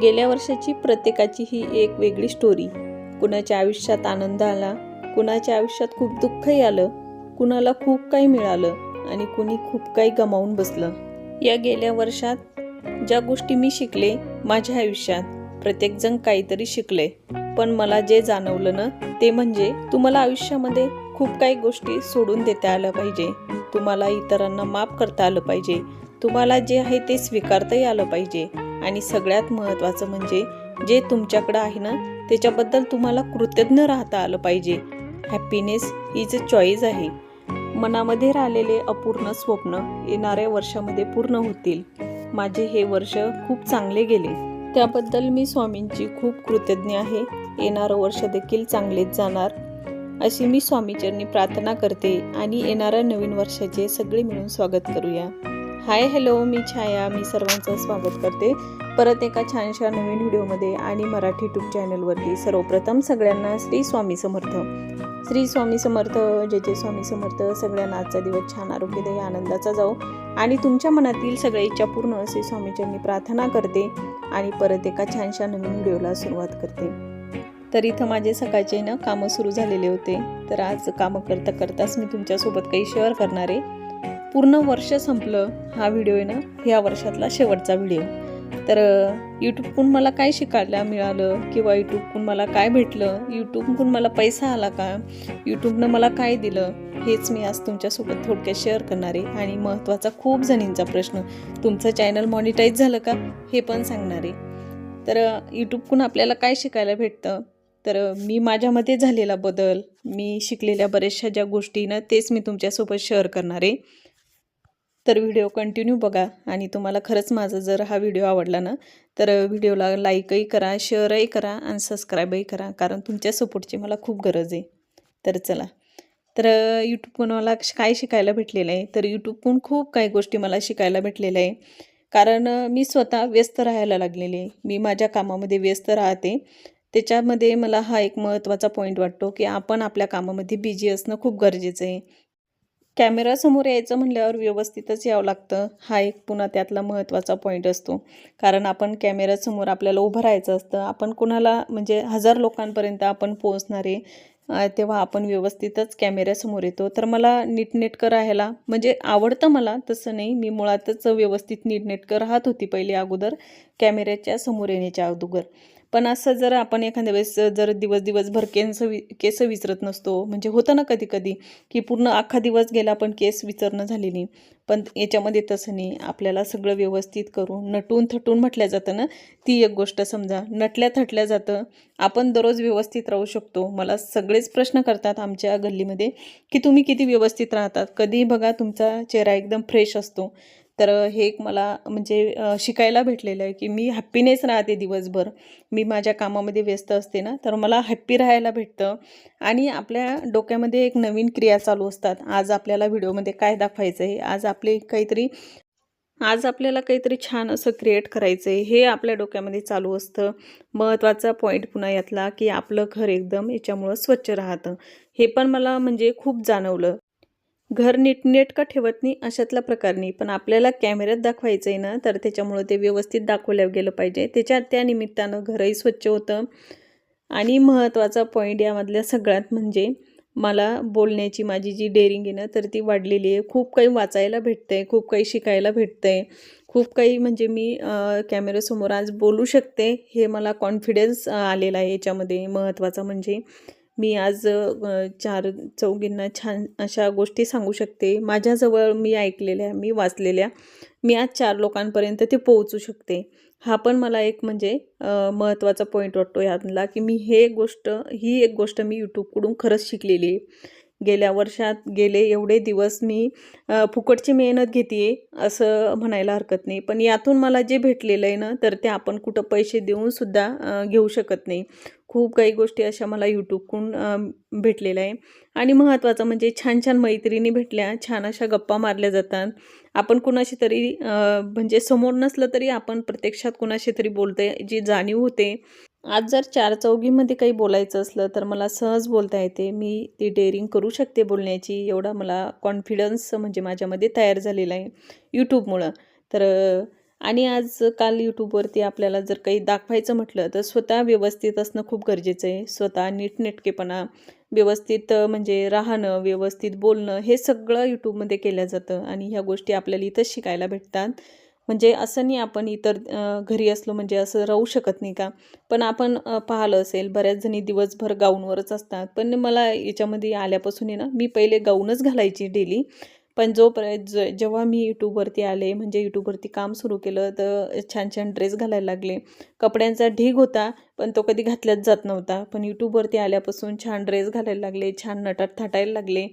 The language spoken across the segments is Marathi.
गेल्या वर्षाची प्रत्येकाची ही एक वेगळी स्टोरी कुणाच्या आयुष्यात आनंद आला कुणाच्या आयुष्यात खूप दुःखही आलं कुणाला खूप काही मिळालं आणि कुणी खूप काही गमावून बसलं. या गेल्या वर्षात ज्या गोष्टी मी शिकले माझ्या आयुष्यात प्रत्येकजण काहीतरी शिकले. पण मला जे जाणवलं ना ते म्हणजे तुम्हाला आयुष्यामध्ये खूप काही गोष्टी सोडून देता आल्या पाहिजे. तुम्हाला इतरांना माफ करता आलं पाहिजे. तुम्हाला जे आहे ते स्वीकारताही आलं पाहिजे. आणि सगळ्यात महत्त्वाचं म्हणजे जे तुमच्याकडं आहे ना त्याच्याबद्दल तुम्हाला कृतज्ञ राहता आलं पाहिजे. हॅपीनेस इज अ चॉईस आहे. मनामध्ये राहिलेले अपूर्ण स्वप्न येणाऱ्या वर्षामध्ये पूर्ण होतील. माझे हे वर्ष खूप चांगले गेले. त्याबद्दल मी स्वामींची खूप कृतज्ञ आहे. येणारं वर्ष देखील चांगलेच जाणार. अशी मी स्वामीचरणी प्रार्थना करते आणि येणाऱ्या नवीन वर्षाचे सगळे मिळून स्वागत करूया. हाय हॅलो मी छाया. मी सर्वांचं स्वागत करते. परत एका छानशा नवीन व्हिडिओमध्ये आणि मराठी यूट्यूब चॅनलवरती सर्वप्रथम सगळ्यांना श्री स्वामी समर्थ. श्री स्वामी समर्थ जय जय स्वामी समर्थ. सगळ्यांना आजचा दिवस छान आरोग्यदायी आनंदाचा जाऊ आणि तुमच्या मनातील सगळ्या इच्छा पूर्ण असे मी प्रार्थना करते आणि परत एका छानशा नवीन व्हिडिओला सुरुवात करते. तर इथं माझे सकाळचे ना कामं सुरू झालेले होते. तर आज कामं करता करताच मी तुमच्यासोबत काही शेअर करणार आहे. पूर्ण वर्ष संपलं हा व्हिडिओ आहे ना ह्या वर्षातला शेवटचा व्हिडिओ तर यूट्यूबकडून मला काय शिकायला मिळालं किंवा यूट्यूबकडून मला काय भेटलं यूट्यूबकडून मला पैसा आला का यूट्यूबनं मला काय दिलं हेच मी आज तुमच्यासोबत थोडक्यात शेअर करणार आहे. आणि महत्त्वाचा खूप जणींचा प्रश्न तुमचं चॅनल मॉनिटाईज झालं का हे पण सांगणार आहे. तर यूट्यूबकडून आपल्याला काय शिकायला भेटतं? तर मी माझ्यामध्ये झालेला बदल मी शिकलेल्या बऱ्याचशा ज्या गोष्टी ना तेच मी तुमच्यासोबत शेअर करणार आहे. तर व्हिडिओ कंटिन्यू बघा. आणि तुम्हाला खरंच माझा जर हा व्हिडिओ आवडला ना तर व्हिडिओला लाईकही करा शेअरही करा आणि सबस्क्राईबही करा. कारण तुमच्या सपोर्टची मला खूप गरज आहे. तर चला. तर यूट्यूबकडून मला काय शिकायला भेटलेलं आहे? तर यूट्यूबकडून खूप काही गोष्टी मला शिकायला भेटलेल्या आहे. कारण मी स्वतः व्यस्त राहायला लागलेले आहे. मी माझ्या कामामध्ये व्यस्त राहते. त्याच्यामध्ये मला हा एक महत्त्वाचा पॉईंट वाटतो की आपण आपल्या कामामध्ये बिझी असणं खूप गरजेचं आहे. कॅमेरासमोर यायचं म्हणल्यावर व्यवस्थितच यावं लागतं. हा एक पुन्हा त्यातला महत्त्वाचा पॉईंट असतो. कारण आपण कॅमेरासमोर आपल्याला उभं राहायचं असतं. आपण कुणाला म्हणजे हजार लोकांपर्यंत आपण पोहोचणारे तेव्हा आपण व्यवस्थितच कॅमेऱ्यासमोर येतो. तर मला नीटनेटकं राहायला म्हणजे आवडतं मला तसं नाही. मी मुळातच व्यवस्थित नीटनेटकं राहत होती पहिले अगोदर कॅमेऱ्याच्या समोर येण्याच्या अगोदर. पण असं जर आपण एखाद्या वेळेस जर दिवस दिवसभर केस वि केस विसरत नसतो म्हणजे होतं ना कधी कधी की पूर्ण अख्खा दिवस गेला पण केस विचारणं झालेली पण याच्यामध्ये तसं नाही. आपल्याला सगळं व्यवस्थित करून नटून थटून म्हटल्या जातं ना ती एक गोष्ट समजा. नटल्या थटल्या जातं. आपण दररोज व्यवस्थित राहू शकतो. मला सगळेच प्रश्न करतात आमच्या गल्लीमध्ये की तुम्ही किती व्यवस्थित राहतात? कधीही बघा तुमचा चेहरा एकदम फ्रेश असतो. तर हे एक मला म्हणजे शिकायला भेटलेलं आहे की मी हॅप्पीनेस राहते दिवसभर. मी माझ्या कामामध्ये व्यस्त असते ना तर मला हॅप्पी राहायला भेटतं. आणि आपल्या डोक्यामध्ये एक नवीन क्रिया चालू असतात. आज आपल्याला व्हिडिओमध्ये काय दाखवायचं आहे आज आपले काहीतरी आज आपल्याला काहीतरी छान असं क्रिएट करायचं आहे हे आपल्या डोक्यामध्ये चालू असतं. महत्त्वाचा पॉईंट पुन्हा यातला की आपलं घर एकदम याच्यामुळं स्वच्छ राहतं. हे पण मला म्हणजे खूप जाणवलं. घर नीटनेटकं ठेवत नाही अशातला प्रकार नाही. पण आपल्याला कॅमेऱ्यात दाखवायचं आहे ना तर त्याच्यामुळं ते व्यवस्थित दाखवल्या गेलं पाहिजे. त्याच्यात त्या निमित्तानं घरही स्वच्छ होतं. आणि महत्त्वाचा पॉईंट यामधल्या सगळ्यात म्हणजे मला बोलण्याची माझी जी डेअरिंग आहे ना तर ती वाढलेली आहे. खूप काही वाचायला भेटतं आहे खूप काही शिकायला भेटतं आहे खूप काही म्हणजे मी कॅमेऱ्यासमोर आज बोलू शकते हे मला कॉन्फिडन्स आलेला आहे याच्यामध्ये. महत्त्वाचा म्हणजे मी आज चार चौघींना छान अशा गोष्टी सांगू शकते. माझ्याजवळ मी ऐकलेल्या मी वाचलेल्या मी आज चार लोकांपर्यंत ते पोहोचू शकते. हा पण मला एक म्हणजे महत्त्वाचा पॉईंट वाटतो यातला की मी हे गोष्ट ही एक गोष्ट मी यूट्यूबकडून खरंच शिकलेली आहे. गेल्या वर्षात गेले एवढे दिवस मी फुकटची मेहनत घेते असं म्हणायला हरकत नाही. पण यातून मला जे भेटलेलं आहे ना तर ते आपण कुठं पैसे देऊनसुद्धा घेऊ शकत नाही. खूप काही गोष्टी अशा मला यूट्यूबकडून भेटलेल्या आहे. आणि महत्त्वाचं म्हणजे छान छान मैत्रिणी भेटल्या छान अशा गप्पा मारल्या जातात. आपण कुणाशी तरी म्हणजे समोर नसलं तरी आपण प्रत्यक्षात कुणाशी तरी बोलते जी जाणीव होते. आज जर चार चौघीमध्ये काही बोलायचं असलं तर मला सहज बोलता येते. मी ती डेअरिंग करू शकते बोलण्याची. एवढा मला कॉन्फिडन्स म्हणजे माझ्यामध्ये तयार झालेला आहे यूट्यूबमुळं तर आणि आजकाल यूट्यूबवरती आपल्याला जर काही दाखवायचं म्हटलं तर स्वतः व्यवस्थित असणं खूप गरजेचं आहे. स्वतः नीटनेटकेपणा व्यवस्थित म्हणजे राहणं व्यवस्थित बोलणं हे सगळं यूट्यूबमध्ये केलं जातं. आणि ह्या गोष्टी आपल्याला इथंच शिकायला भेटतात. म्हणजे असं नाही आपण इतर घरी असलो म्हणजे असं राहू शकत नाही का? पण आपण पाहिलं असेल बऱ्याच जणी दिवसभर गाऊनवरच असतात. पण मला याच्यामध्ये आल्यापासून आहे ना मी पहिले गाऊनच घालायची डेली पण जोपर्यंत ज जेव्हा मी यूट्यूबवरती आले म्हणजे यूट्यूबवरती काम सुरू केलं तर छान छान ड्रेस घालायला लागले. कपड्यांचा ढीग होता पण तो कधी घातल्याच जात नव्हता. पण यूट्यूबवरती आल्यापासून छान ड्रेस घालायला लागले छान नटात थाटायला लागले.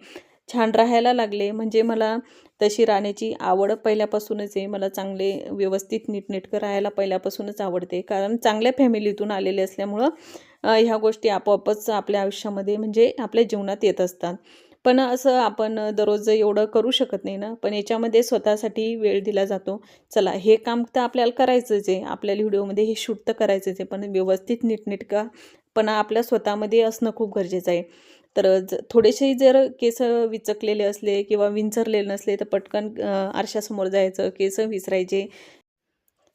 छान राहायला लागले. म्हणजे मला तशी राहण्याची आवड पहिल्यापासूनच आहे. मला चांगले व्यवस्थित नीटनेटकं राहायला पहिल्यापासूनच आवडते. कारण चांगल्या फॅमिलीतून आलेले असल्यामुळं ह्या गोष्टी आपोआपच आपल्या आयुष्यामध्ये म्हणजे आपल्या जीवनात येत असतात. पण असं आपण दररोज एवढं करू शकत नाही ना. पण याच्यामध्ये स्वतःसाठी वेळ दिला जातो. चला हे काम तर आपल्याला करायचंच आहे. आपल्याला व्हिडिओमध्ये हे शूट तर करायचंच आहे. पण व्यवस्थित नीटनेटका पण आपल्या स्वतःमध्ये असणं खूप गरजेचं आहे. तर ज थोडेसे जर केस विचकलेले असले किंवा विंचरलेले नसले तर पटकन आरशासमोर जायचं केस विसरायचे.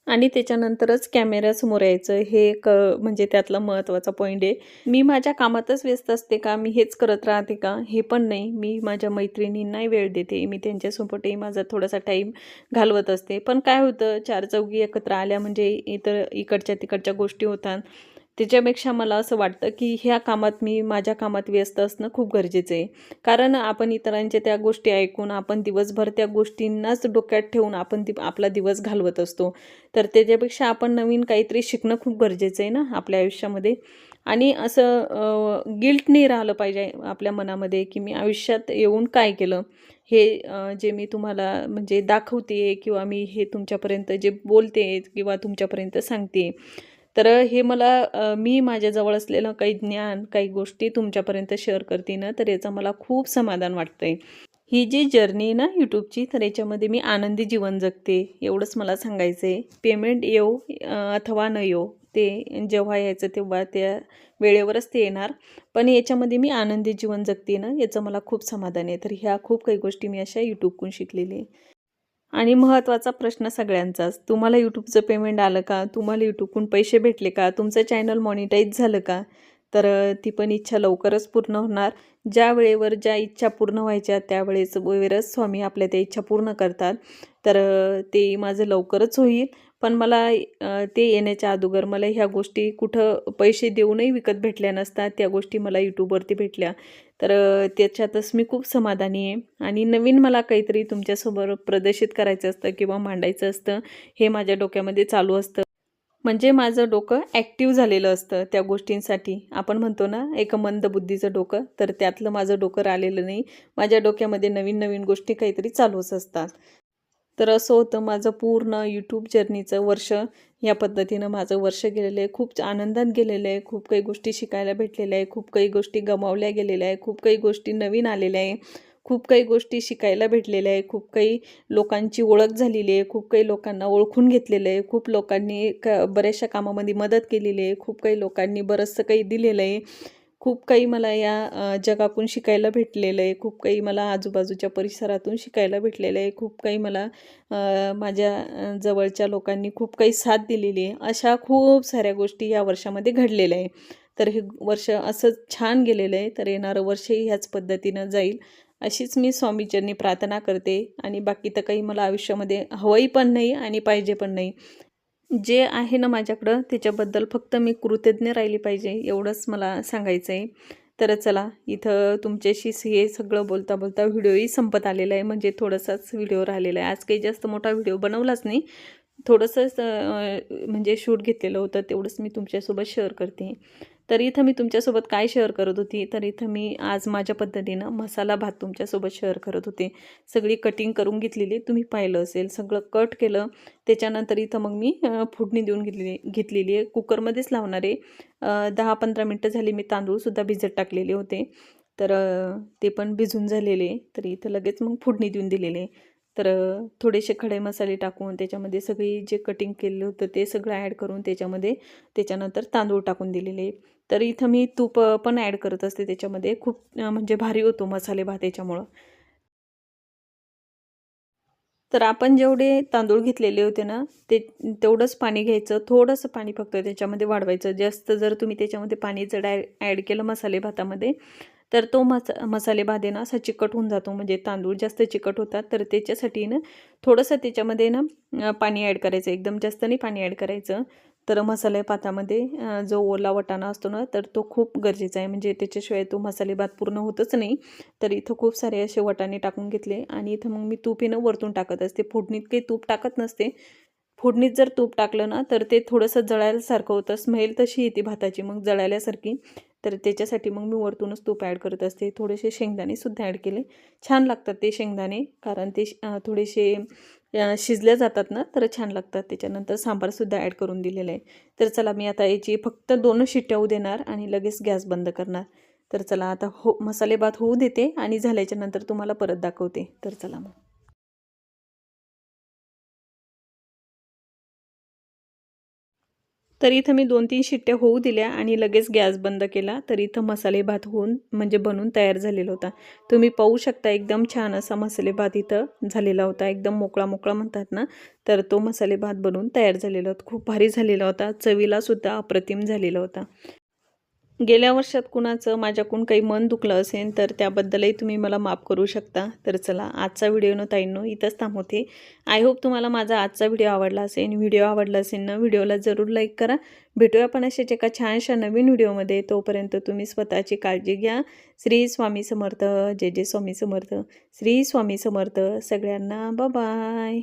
आणि त्याच्यानंतरच कॅमेऱ्यासमोर यायचं. हे एक म्हणजे त्यातला महत्त्वाचा पॉईंट आहे. मी माझ्या कामातच व्यस्त असते का? मी हेच करत राहते का? हे पण नाही. मी माझ्या मैत्रिणींनाही वेळ देते. मी त्यांच्यासोबतही माझा थोडासा टाईम घालवत असते. पण काय होतं? चार चौघी एकत्र आल्या म्हणजे इतर इकडच्या तिकडच्या गोष्टी होतात. त्याच्यापेक्षा मला असं वाटतं की ह्या कामात मी माझ्या कामात व्यस्त असणं खूप गरजेचं आहे कारण आपण इतरांच्या त्या गोष्टी ऐकून आपण दिवसभर त्या गोष्टींनाच डोक्यात ठेवून आपण ती आपला दिवस घालवत असतो. तर त्याच्यापेक्षा आपण नवीन काहीतरी शिकणं खूप गरजेचं आहे ना आपल्या आयुष्यामध्ये. आणि असं गिल्ट नाही राहिलं पाहिजे आपल्या मनामध्ये की मी आयुष्यात येऊन काय केलं. हे जे मी तुम्हाला म्हणजे दाखवते किंवा मी हे तुमच्यापर्यंत जे बोलते किंवा तुमच्यापर्यंत सांगते तर हे मला मी माझ्याजवळ असलेलं काही ज्ञान काही गोष्टी तुमच्यापर्यंत शेअर करते ना तर याचं मला खूप समाधान वाटतं आहे ही जी जर्नी ना यूट्यूबची तर याच्यामध्ये मी आनंदी जीवन जगते एवढंच मला सांगायचं आहे पेमेंट येऊ अथवा न येऊ ते जेव्हा यायचं तेव्हा त्या वेळेवरच ते येणार. पण याच्यामध्ये मी आनंदी जीवन जगते ना याचं मला खूप समाधान आहे. तर ह्या खूप काही गोष्टी मी अशा यूट्यूबकडून शिकलेली आहे. आणि महत्त्वाचा प्रश्न सगळ्यांचाच. तुम्हाला यूट्यूबचं पेमेंट आलं का? तुम्हाला यूट्यूबकडून पैसे भेटले का? तुमचं चॅनल मॉनिटाईज झालं का? तर ती पण इच्छा लवकरच पूर्ण होणार. ज्या वेळेवर ज्या इच्छा पूर्ण व्हायच्या त्यावेळेस वेळेवरच स्वामी आपल्या त्या इच्छा पूर्ण करतात. तर ते माझं लवकरच होईल. पण मला ते येण्याच्या अगोदर मला ह्या गोष्टी कुठं पैसे देऊनही विकत भेटल्या नसतात त्या गोष्टी मला यूट्यूबवरती भेटल्या. तर त्याच्यातच मी खूप समाधानी आहे. आणि नवीन मला काहीतरी तुमच्यासमोर प्रदर्शित करायचं असतं किंवा मांडायचं असतं हे माझ्या डोक्यामध्ये चालू असतं. म्हणजे माझं डोकं ॲक्टिव्ह झालेलं असतं त्या गोष्टींसाठी. आपण म्हणतो ना एक मंद बुद्धीचं डोकं तर त्यातलं माझं डोकं राहिलेलं नाही. माझ्या डोक्यामध्ये नवीन नवीन गोष्टी काहीतरी चालूच असतात. तर असं होतं माझं पूर्ण यूट्यूब जर्नीचं वर्ष या पद्धतीनं माझं वर्ष गेलेलं आहे. खूप आनंदात गेलेलं आहे. खूप काही गोष्टी शिकायला भेटलेल्या आहे. खूप काही गोष्टी गमावल्या गेलेल्या आहे. खूप काही गोष्टी नवीन आलेल्या आहे. खूप काही गोष्टी शिकायला भेटलेल्या आहे. खूप काही लोकांची ओळख झालेली आहे. खूप काही लोकांना ओळखून घेतलेलं आहे. खूप लोकांनी क बऱ्याचशा कामामध्ये मदत केलेली आहे. खूप काही लोकांनी बरंचसं काही दिलेलं आहे. खूप काही मला या जगातून शिकायला भेटलेलं आहे. खूप काही मला आजूबाजूच्या परिसरातून शिकायला भेटलेलं आहे. खूप काही मला माझ्या जवळच्या लोकांनी खूप काही साथ दिलेली आहे. अशा खूप साऱ्या गोष्टी या वर्षामध्ये घडलेल्या आहे. तर हे वर्ष असंच छान गेलेलं आहे. तर येणारं वर्षही ह्याच पद्धतीनं जाईल. अशीच मी स्वामीचरणी प्रार्थना करते. आणि बाकी तर काही मला आयुष्यामध्ये हवंही पण नाही आणि पाहिजे पण नाही. जे आहे ना माझ्याकडं त्याच्याबद्दल फक्त मी कृतज्ञ राहिली पाहिजे एवढंच मला सांगायचं आहे तर चला इथं तुमच्याशी हे सगळं बोलता बोलता व्हिडिओही संपत आलेला आहे. म्हणजे थोडासाच व्हिडिओ राहिलेला आहे. आज काही जास्त मोठा व्हिडिओ बनवलाच नाही. थोडंसंच म्हणजे शूट घेतलेलं होतं तेवढंच मी तुमच्यासोबत शेअर करते. तर इथं मी तुमच्यासोबत काय शेअर करत होती? तर इथं मी आज माझ्या पद्धतीनं मसाला भात तुमच्यासोबत शेअर करत होते. सगळी कटिंग करून घेतलेली तुम्ही पाहिलं असेल. सगळं कट केलं. त्याच्यानंतर इथं मग मी फुडणी फोडणी देऊन घेतलेली घेतलेली आहे. कुकरमध्येच लावणारे दहा पंधरा मिनटं झाली मी तांदूळसुद्धा भिजत टाकलेले होते. तर ते पण भिजून झालेले तर इथं लगेच मग फोडणी देऊन दिलेले तर थोडेसे खडे मसाले टाकून त्याच्यामध्ये सगळी जे कटिंग केलेलं होतं ते सगळं ॲड करून त्याच्यामध्ये त्याच्यानंतर तांदूळ टाकून दिलेले. तर इथं मी तूप पण ॲड करत असते त्याच्यामध्ये. खूप म्हणजे भारी होतो मसाले भात याच्यामुळं. तर आपण जेवढे तांदूळ घेतलेले होते ना ते तेवढंच पाणी घ्यायचं. थोडंसं पाणी फक्त त्याच्यामध्ये वाढवायचं. जास्त जर तुम्ही त्याच्यामध्ये पाणी जर ॲड ॲड केलं मसाले भातामध्ये तर तो मस मसाले भात आहे ना असा चिकट होऊन जातो. म्हणजे तांदूळ जास्त चिकट होतात तर त्याच्यासाठी ना थोडंसं त्याच्यामध्ये ना पाणी ॲड करायचं. एकदम जास्त नाही पाणी ॲड करायचं. तर मसाले भातामध्ये जो ओला वटाणा असतो ना तर तो खूप गरजेचा आहे. म्हणजे त्याच्याशिवाय तो मसाले भात पूर्ण होतच नाही. तर इथं खूप सारे असे वटाणे टाकून घेतले आणि इथं मग मी तूप येणं वरतून टाकत असते. फोडणीत काही तूप टाकत नसते. फोडणीत जर तूप टाकलं ना तर ते थोडंसं जळायल्यासारखं होतं. स्मेल तशी येते भाताची. मग जळायल्यासारखी तर त्याच्यासाठी मग मी वरतूनच तूप ॲड करत असते. थोडेसे शेंगदाणेसुद्धा ॲड केले. छान लागतात ते शेंगदाणे कारण ते थोडेसे शिजल्या जातात ना तर छान लागतात. त्याच्यानंतर सांबारसुद्धा ॲड करून दिलेलं आहे. तर चला मी आता याची फक्त दोनच शिट्ट्या होऊ देणार आणि लगेच गॅस बंद करणार. तर चला आता हो मसाले भात होऊ देते आणि झाल्याच्यानंतर तुम्हाला परत दाखवते. तर चला मग. तर इथं मी दोन तीन शिट्ट्या होऊ दिल्या आणि लगेच गॅस बंद केला. तर इथं मसाले भात होऊन म्हणजे बनून तयार झालेला होता. तुम्ही पाहू शकता एकदम छान असा मसाले भात इथं झालेला होता. एकदम मोकळा मोकळा म्हणतात ना? तर तो मसाले भात बनवून तयार झालेला होता. खूप भारी झालेला होता. चवीला सुद्धा अप्रतिम झालेला होता. गेल्या वर्षात कुणाचं माझ्याकडून काही मन दुखलं असेल तर त्याबद्दलही तुम्ही मला माफ करू शकता. तर चला आजचा व्हिडिओ न ताईंनो इथंच थांबवते. आय होप तुम्हाला माझा आजचा व्हिडिओ आवडला असेल व्हिडिओ आवडला असेल ना व्हिडिओला जरूर लाईक करा. भेटूया आपण अशाच एका छानशा नवीन व्हिडिओमध्ये. तोपर्यंत तुम्ही स्वतःची काळजी घ्या. श्री स्वामी समर्थ जय जय स्वामी समर्थ. श्री स्वामी समर्थ सगळ्यांना बाय